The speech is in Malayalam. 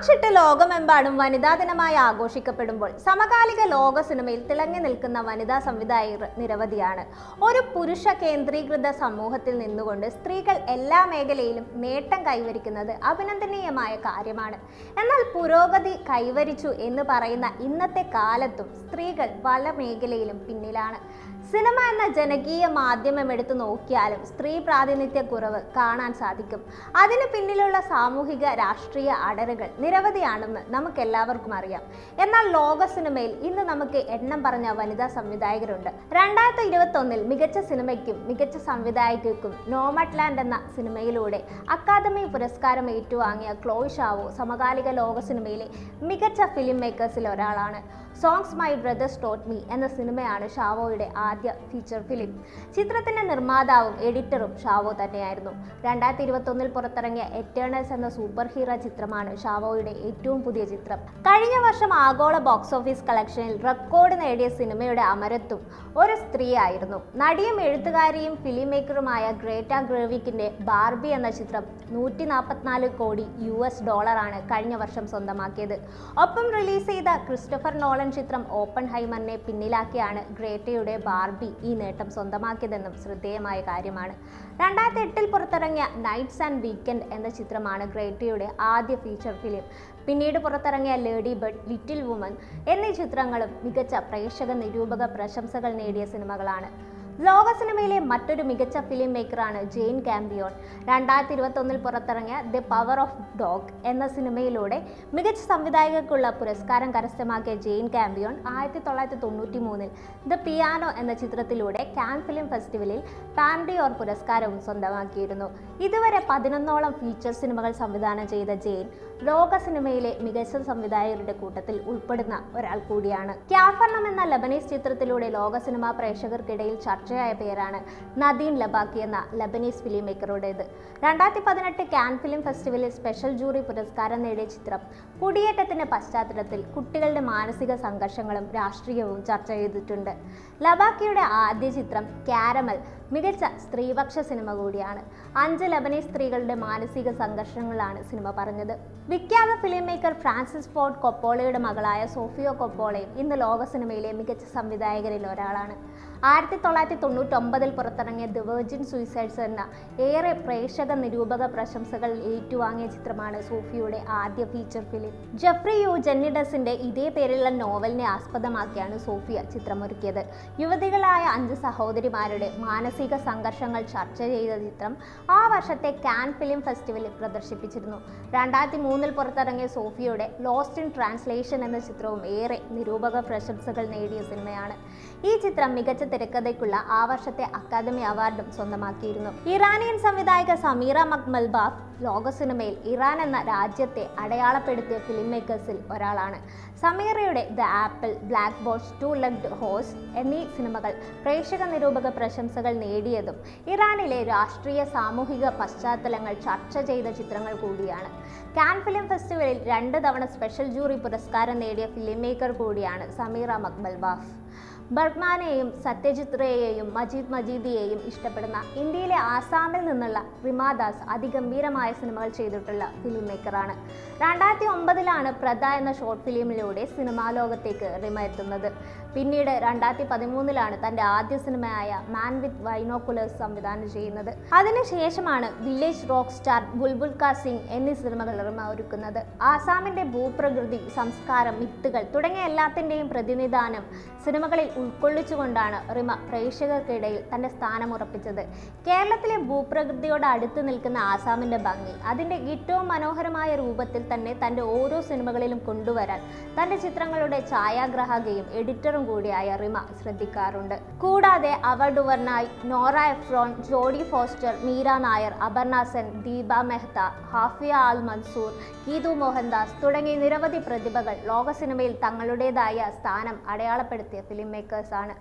മാർച്ചിട്ട് ലോകമെമ്പാടും വനിതാ ദിനമായി ആഘോഷിക്കപ്പെടുമ്പോൾ സമകാലിക ലോക സിനിമയിൽ തിളങ്ങി നിൽക്കുന്ന വനിതാ സംവിധായകർ നിരവധിയാണ്. ഒരു പുരുഷ കേന്ദ്രീകൃത സമൂഹത്തിൽ നിന്നുകൊണ്ട് സ്ത്രീകൾ എല്ലാ മേഖലയിലും നേട്ടം കൈവരിക്കുന്നത് അഭിനന്ദനീയമായ കാര്യമാണ്. എന്നാൽ പുരോഗതി കൈവരിച്ചു എന്ന് പറയുന്ന ഇന്നത്തെ കാലത്തും സ്ത്രീകൾ പല മേഖലയിലും പിന്നിലാണ്. സിനിമ എന്ന ജനകീയ മാധ്യമം എടുത്തു നോക്കിയാലും സ്ത്രീ പ്രാതിനിധ്യ കുറവ് കാണാൻ സാധിക്കും. അതിന് പിന്നിലുള്ള സാമൂഹിക രാഷ്ട്രീയ അടരുകൾ നിരവധിയാണെന്ന് നമുക്ക് എല്ലാവർക്കും അറിയാം. എന്നാൽ ലോക സിനിമയിൽ ഇന്ന് നമുക്ക് എണ്ണം പറഞ്ഞ വനിതാ സംവിധായകരുണ്ട്. രണ്ടായിരത്തി ഇരുപത്തൊന്നിൽ മികച്ച സിനിമയ്ക്കും മികച്ച സംവിധായകർക്കും നോമറ്റ്ലാൻഡ് എന്ന സിനിമയിലൂടെ അക്കാദമി പുരസ്കാരം ഏറ്റുവാങ്ങിയ ക്ലോയ് ഷാവോ സമകാലിക ലോക സിനിമയിലെ മികച്ച ഫിലിം മേക്കേഴ്സിൽ ഒരാളാണ്. Songs my brothers taught me എന്ന സിനിമയാണ് ഷാവോയുടെ ആദ്യ ഫീച്ചർ ഫിലിം ചിത്രത്തിന്റെ നിർമ്മാതാവും എഡിറ്ററും ഷാവോ തന്നെയായിരുന്നു. രണ്ടായിരത്തി ഇരുപത്തൊന്നിൽ പുറത്തിറങ്ങിയ എറ്റേണൽസ് എന്ന സൂപ്പർ ഹീറോ ചിത്രമാണ് ഷാവോയുടെ ഏറ്റവും പുതിയ ചിത്രം. കഴിഞ്ഞ വർഷം ആഗോള ബോക്സ് ഓഫീസ് കളക്ഷനിൽ റെക്കോർഡ് നേടിയ സിനിമയുടെ അമരത്വം ഒരു സ്ത്രീയായിരുന്നു. നടിയും എഴുത്തുകാരിയും ഫിലിം മേക്കറുമായ ഗ്രേറ്റ ഗ്രേവിക്കിന്റെ ബാർബി എന്ന ചിത്രം നൂറ്റി നാൽപ്പത്തിനാല് കോടി യു എസ് ഡോളറാണ് കഴിഞ്ഞ വർഷം സ്വന്തമാക്കിയത്. ഒപ്പം റിലീസ് ചെയ്ത ക്രിസ്റ്റഫർ നോളൻ ചിത്രം ഓപ്പൺ ഹൈമറിനെ പിന്നിലാക്കിയാണ് ഗ്രേറ്റയുടെ ബാർബി ഈ നേട്ടം സ്വന്തമാക്കിയതെന്നും ശ്രദ്ധേയമായ കാര്യമാണ്. രണ്ടായിരത്തി എട്ടിൽ പുറത്തിറങ്ങിയ നൈറ്റ്സ് ആൻഡ് വീക്കെൻഡ് എന്ന ചിത്രമാണ് ഗ്രേറ്റയുടെ ആദ്യ ഫീച്ചർ ഫിലിം പിന്നീട് പുറത്തിറങ്ങിയ ലേഡി ബഡ് ലിറ്റിൽ വുമൻ എന്നീ ചിത്രങ്ങളും മികച്ച പ്രേക്ഷക നിരൂപക പ്രശംസകൾ നേടിയ സിനിമകളാണ്. ലോക സിനിമയിലെ മറ്റൊരു മികച്ച ഫിലിം മേക്കറാണ് ജെയിൻ കാമ്പിയോൺ രണ്ടായിരത്തി ഇരുപത്തൊന്നിൽ പുറത്തിറങ്ങിയ ദി പവർ ഓഫ് ഡോഗ് എന്ന സിനിമയിലൂടെ മികച്ച സംവിധായകർക്കുള്ള പുരസ്കാരം കരസ്ഥമാക്കിയ ജെയിൻ കാമ്പിയോൺ ആയിരത്തി തൊള്ളായിരത്തി തൊണ്ണൂറ്റി മൂന്നിൽ ദ പിയാനോ എന്ന ചിത്രത്തിലൂടെ കാൻ ഫിലിം ഫെസ്റ്റിവലിൽ പാൻഡിയോർ പുരസ്കാരവും സ്വന്തമാക്കിയിരുന്നു. ഇതുവരെ പതിനൊന്നോളം ഫീച്ചർ സിനിമകൾ സംവിധാനം ചെയ്ത ജെയിൻ ലോക സിനിമയിലെ മികച്ച സംവിധായകരുടെ കൂട്ടത്തിൽ ഉൾപ്പെടുന്ന ഒരാൾ കൂടിയാണ്. ക്യാഫർണം എന്ന ലബനീസ് ചിത്രത്തിലൂടെ ലോക സിനിമാ പ്രേക്ഷകർക്കിടയിൽ ചർച്ചയായ പേരാണ് നദീൻ ലബാക്കി എന്ന ലബനീസ് ഫിലിം മേക്കറുടേത് രണ്ടായിരത്തി പതിനെട്ട് കാൻ ഫിലിം ഫെസ്റ്റിവലിൽ സ്പെഷ്യൽ ജൂറി പുരസ്കാരം നേടിയ ചിത്രം കുടിയേറ്റത്തിന്റെ പശ്ചാത്തലത്തിൽ കുട്ടികളുടെ മാനസിക സംഘർഷങ്ങളും രാഷ്ട്രീയവും ചർച്ച ചെയ്തിട്ടുണ്ട്. ലബാക്കിയുടെ ആദ്യ ചിത്രം കാരമൽ മികച്ച സ്ത്രീപക്ഷ സിനിമ കൂടിയാണ്. അഞ്ച് ലബനീസ് സ്ത്രീകളുടെ മാനസിക സംഘർഷങ്ങളാണ് സിനിമ പറഞ്ഞത്. വിഖ്യാത ഫിലിം മേക്കർ ഫ്രാൻസിസ് ഫോർഡ് കൊപ്പോളയുടെ മകളായ സോഫിയോ കൊപ്പോളയും ഇന്ന് ലോക സിനിമയിലെ മികച്ച സംവിധായകരിൽ ഒരാളാണ്. ആയിരത്തി തൊള്ളായിരത്തി തൊണ്ണൂറ്റൊമ്പതിൽ പുറത്തിറങ്ങിയ ദി വെർജിൻ സൂയിസൈഡ്സ് എന്ന ഏറെ പ്രേക്ഷക നിരൂപക പ്രശംസകൾ ഏറ്റുവാങ്ങിയ ചിത്രമാണ് സോഫിയുടെ ആദ്യ ഫീച്ചർ ഫിലിം ജെഫ്രി യു ജെന്നിഡസിന്റെ ഇതേ പേരിലുള്ള നോവലിനെ ആസ്പദമാക്കിയാണ് സോഫിയ ചിത്രമൊരുക്കിയത്. യുവതികളായ അഞ്ച് സഹോദരിമാരുടെ മാനസിക സംഘർഷങ്ങൾ ചർച്ച ചെയ്ത ചിത്രം ആ വർഷത്തെ കാൻ ഫിലിം ഫെസ്റ്റിവലിൽ പ്രദർശിപ്പിച്ചിരുന്നു. രണ്ടായിരത്തി മൂന്നിൽ പുറത്തിറങ്ങിയ സോഫിയയുടെ ലോസ്റ്റ് ഇൻ ട്രാൻസ്ലേഷൻ എന്ന ചിത്രവും ഏറെ നിരൂപക പ്രശംസകൾ നേടിയ സിനിമയാണ്. ഈ ചിത്രം മികച്ച തിരക്കഥയ്ക്കുള്ള ആ വർഷത്തെ അക്കാദമി അവാർഡും സ്വന്തമാക്കിയിരുന്നു. ഇറാനിയൻ സംവിധായക സമീറ മക്മൽബാഫ് ലോക സിനിമയിൽ ഇറാൻ എന്ന രാജ്യത്തെ അടയാളപ്പെടുത്തിയ ഫിലിം മേക്കേഴ്സിൽ ഒരാളാണ്. സമീറയുടെ the apple blackboards two legged horse എന്നീ സിനിമകൾ പ്രേക്ഷക നിരൂപക പ്രശംസകൾ നേടിയതും ഇറാനിലെ രാഷ്ട്രീയ സാമൂഹിക പശ്ചാത്തലങ്ങൾ ചർച്ച ചെയ്ത ചിത്രങ്ങൾ കൂടിയാണ്. കാൻ ഫിലിം ഫെസ്റ്റിവലിൽ രണ്ട് തവണ സ്പെഷ്യൽ ജൂറി പുരസ്കാരം നേടിയ ഫിലിം മേക്കർ കൂടിയാണ് സമീറ മക്ബൽ ബാഫ്. ബർമാനെയും സത്യജിത് റേയെയും മജീദ് മജീദിയെയും ഇഷ്ടപ്പെടുന്ന ഇന്ത്യയിലെ ആസാമിൽ നിന്നുള്ള റിമാദാസ് അതിഗംഭീരമായ സിനിമകൾ ചെയ്തിട്ടുള്ള ഫിലിം മേക്കറാണ് രണ്ടായിരത്തി ഒമ്പതിലാണ് പ്രദ എന്ന ഷോർട്ട് ഫിലിമിലൂടെ സിനിമാ ലോകത്തേക്ക് റിമ എത്തുന്നത്. പിന്നീട് രണ്ടായിരത്തി പതിമൂന്നിലാണ് തന്റെ ആദ്യ സിനിമയായ മാൻ വിത്ത് വൈനോക്കുലേഴ്സ് സംവിധാനം ചെയ്യുന്നത്. അതിനുശേഷമാണ് വില്ലേജ് റോക്ക് സ്റ്റാർ ബുൽബുൽ കാ സിംഗ് എന്നീ സിനിമകൾ ഒരുക്കുന്നത് ആസാമിന്റെ ഭൂപ്രകൃതി സംസ്കാരം മിത്തുകൾ തുടങ്ങിയ എല്ലാത്തിന്റെയും പ്രതിനിധാനം സിനിമകളിൽ ഉൾക്കൊള്ളിച്ചുകൊണ്ടാണ് റിമ പ്രേക്ഷകർക്കിടയിൽ തന്റെ സ്ഥാനം ഉറപ്പിച്ചത് കേരളത്തിലെ ഭൂപ്രകൃതിയോട് അടുത്ത് നിൽക്കുന്ന ആസാമിന്റെ ഭംഗി അതിന്റെ ഏറ്റവും മനോഹരമായ രൂപത്തിൽ തന്നെ തന്റെ ഓരോ സിനിമകളിലും കൊണ്ടുവരാൻ തന്റെ ചിത്രങ്ങളുടെ ഛായാഗ്രാഹകയും എഡിറ്ററും കൂടിയായ റിമ ശ്രദ്ധിക്കാറുണ്ട്. കൂടാതെ അവർ DuVernay Nora Ephron Jodie Foster Meera Nair Aparna Sen Deepa Mehta Haifaa al Mansour Geetu Mohandas തുടങ്ങി നിരവധി പ്രതിഭകൾ ലോക സിനിമയിൽ തങ്ങളുടേതായ സ്ഥാനം അടയാളപ്പെടുത്തിയ ഫിലിം മേക്കേഴ്സാണ്